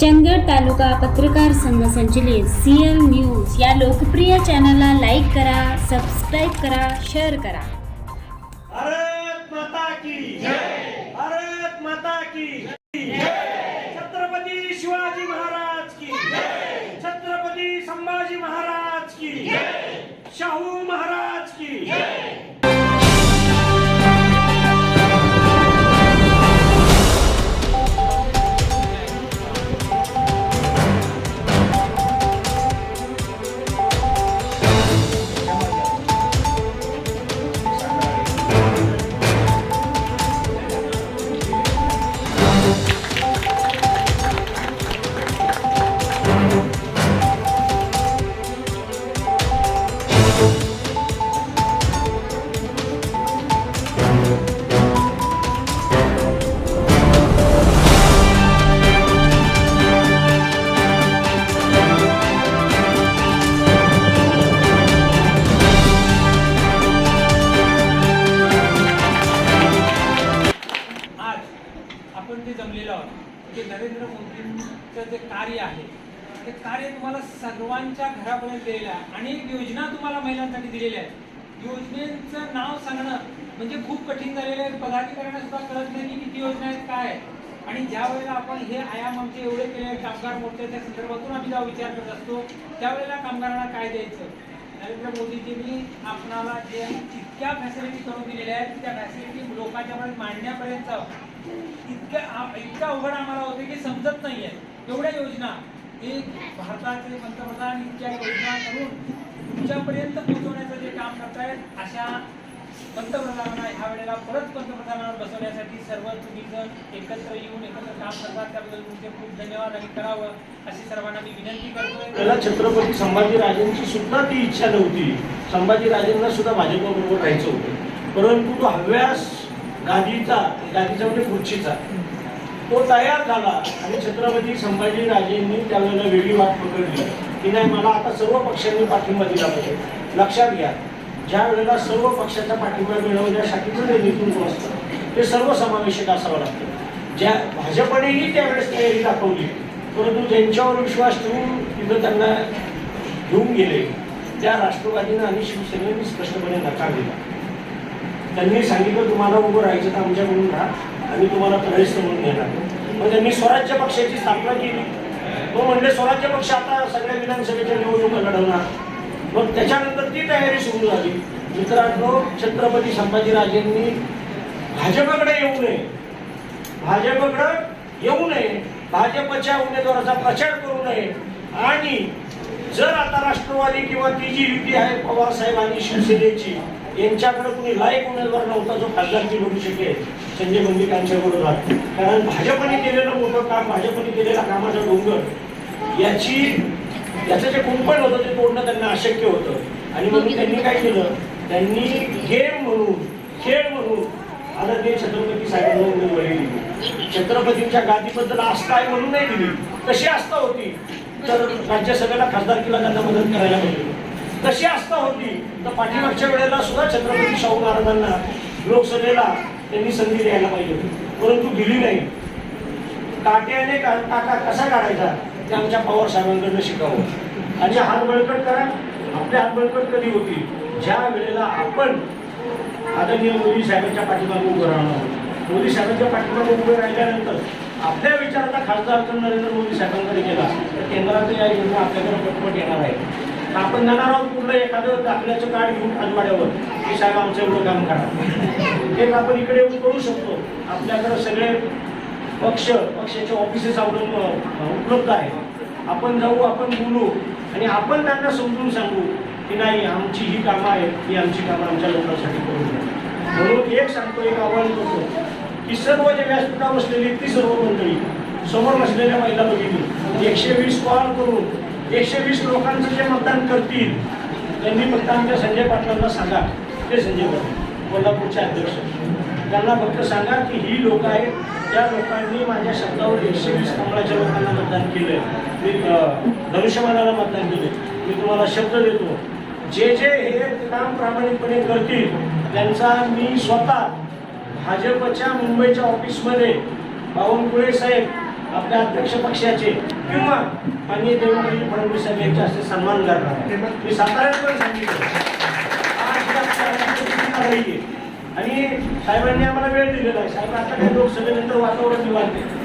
चंदगड तालुका पत्रकार संघ संचलित सी एल न्यूज या लोकप्रिय चॅनलला लाईक करा सबस्क्राईब करा शेअर करा. भारत माता की जय! भारत माता की जय! छत्रपती शिवाजी महाराज की जय! छत्रपती संभाजी महाराज की जय! शाहू की नरेंद्र मोदींचं जे कार्य आहे ते कार्य तुम्हाला सर्वांच्या घरापर्यंत दिलेलं आहे. अनेक योजना तुम्हाला महिलांसाठी दिलेल्या आहेत योजनेचं नाव सांगणं म्हणजे खूप कठीण झालेलं आहे. पदाधिकाऱ्यांना सुद्धा कळत नाही की किती योजना आहेत काय आणि ज्या वेळेला आपण हे आयाम आमचे एवढे केले कामगार मोर्चाच्या संदर्भातून आम्ही जेव्हा विचार करत असतो त्यावेळेला कामगारांना काय द्यायचं? नरेंद्र मोदीजींनी आपणाला जे इतक्या फॅसिलिटी करून दिलेल्या आहेत त्या फॅसिलिटी लोकांच्या पर्यंत मांडण्यापर्यंत इतक्या इतका अवघड आम्हाला होते की समजत नाहीये. एवढ्या योजना एक भारताचे पंतप्रधान इतक्या योजना करून तुमच्यापर्यंत पोहोचवण्याचं जे काम करतायत अशा पंतप्रधानांना ह्या वेळेला परत पंतप्रधानांवर बसवण्यासाठी सर्व तुम्ही जण एकत्र येऊन एकत्र काम करतात. त्याबद्दल तुमचे खूप धन्यवाद आणि करावं अशी सर्वांना मी विनंती करतोय. त्याला छत्रपती संभाजीराजेंची सुद्धा ती इच्छा नव्हती. संभाजीराजेंना सुद्धा भाजपबरोबर राहायचं होतं. परंतु तो हव्यास गादीचा गादीचा म्हणजे खुर्चीचा तो तयार झाला आणि छत्रपती संभाजीराजेंनी त्यावेळेला वेगळी वाट पकडली. की नाही मला आता सर्व पक्षांनी पाठिंबा दिला पाहिजे. लक्षात घ्या. ज्या वेळेला सर्व पक्षाचा पाठिंबा मिळवण्यासाठीचं जे नेतृत्व असतं ते सर्वसमावेशक असावं लागतं. ज्या भाजपनेही त्यावेळेस तयारी दाखवली परंतु ज्यांच्यावर विश्वास ठेवून तिथं त्यांना घेऊन गेले त्या राष्ट्रवादीनं आणि शिवसेनेने स्पष्टपणे नकार दिला. त्यांनी सांगितलं तुम्हाला उभं राहायचं तर आमच्याकडून राहा आणि तुम्हाला प्रवेश म्हणून घेणार मग त्यांनी स्वराज्य पक्षाची स्थापना केली. तो म्हणले स्वराज्य पक्ष आता सगळ्या विधानसभेच्या निवडणुका लढवणार मग त्याच्यानंतर ती तयारी सुरू झाली. मित्रांनो छत्रपती संभाजीराजेंनी भाजपकडे येऊ नये. भाजपकडे येऊ नये. भाजपच्या उमेदवाराचा प्रचार करू नये. आणि जर आता राष्ट्रवादी किंवा ती जी युती आहे पवार साहेब आणि शिवसेनेची यांच्याकडे कुणी लायक उमेदवार नव्हता जो खासदारकी बनू शकेल संजय बंदिकांच्या विरोधात कारण भाजपने केलेलं मोठं काम भाजपने केलेला कामाचा डोंगर याची याचं जे कुंपण होतं ते तोडणं त्यांना अशक्य होतं. आणि म्हणून त्यांनी काय केलं? त्यांनी गेम म्हणून खेळ म्हणून आदरणीय छत्रपती साहेबांना उमेदवारी दिली. छत्रपतींच्या गादीबद्दल आस्था आहे म्हणून नाही दिली. कशी आस्था होती. तर राज्यसभेला खासदारकीला त्यांना मदत करायला पाहिजे कशी आस्था होती. तर पाठीमागच्या वेळेला सुद्धा छत्रपती शाहू महाराजांना लोकसभेला त्यांनी संधी द्यायला पाहिजे होती. परंतु दिली नाही. काट्याने का- काटा कसा काढायचा? ते आमच्या पवार साहेबांकडनं शिकावं. आणि हात बळकट करा. आपले हात बळकट कधी होती ज्या वेळेला आपण आदरणीय मोदी साहेबांच्या पाठीमागे उभं राहणार आहोत. मोदी साहेबांच्या पाठीमागे उभं राहिल्यानंतर आपल्या विचाराचा खासदार जर नरेंद्र मोदी साहेबांकडे गेला. तर केंद्राच्या या योजना आपल्याकडे पटपट येणार आहे. आपण जाणार आहोत पूर्ण एखादं दाखल्याचं कार्ड घेऊन राजवाड्यावर की साहेब आमचं एवढं काम करा. ते आपण इकडे येऊन करू शकतो. आपल्याकडे सगळे पक्ष पक्षाचे ऑफिसेस आवडून उपलब्ध आहेत आपण जाऊ आपण बोलू. आणि आपण त्यांना समजून सांगू की नाही आमची ही कामं आहेत ही आमची कामं आमच्या लोकांसाठी करू म्हणून एक सांगतो एक आव्हान करतो की सर्व जे व्यासपीठावर बसलेली ती सर्व मंडळी समोर बसलेल्या महिला बघितली म्हणजे एकशे वीस कॉल करून एकशे वीस लोकांचं जे मतदान करतील त्यांनी फक्त आमच्या संजय पाटलांना सांगा. ते संजय पाटील कोल्हापूरचे अध्यक्ष. त्यांना फक्त सांगा की ही लोक आहेत त्या लोकांनी माझ्या शब्दावर एकशे वीस कमळाच्या लोकांना मतदान केलंय मी धनुष्यमानाला धनुष्यबाणाला मतदान केले मी तुम्हाला शब्द देतो. जे जे हे काम प्रामाणिकपणे करतील त्यांचा मी स्वतः भाजपच्या मुंबईच्या ऑफिसमध्ये बावनकुळे साहेब आपल्या अध्यक्ष पक्षाचे किंवा माननीय देवेंद्रजी फडणवीस साहेब यांचे असे सन्मान करणार मी साताऱ्यात पण सांगितलं. आणि साहेबांनी आम्हाला वेळ दिलेला आहे. साहेब आता काही लोकसभेनंतर वातावरण निवारते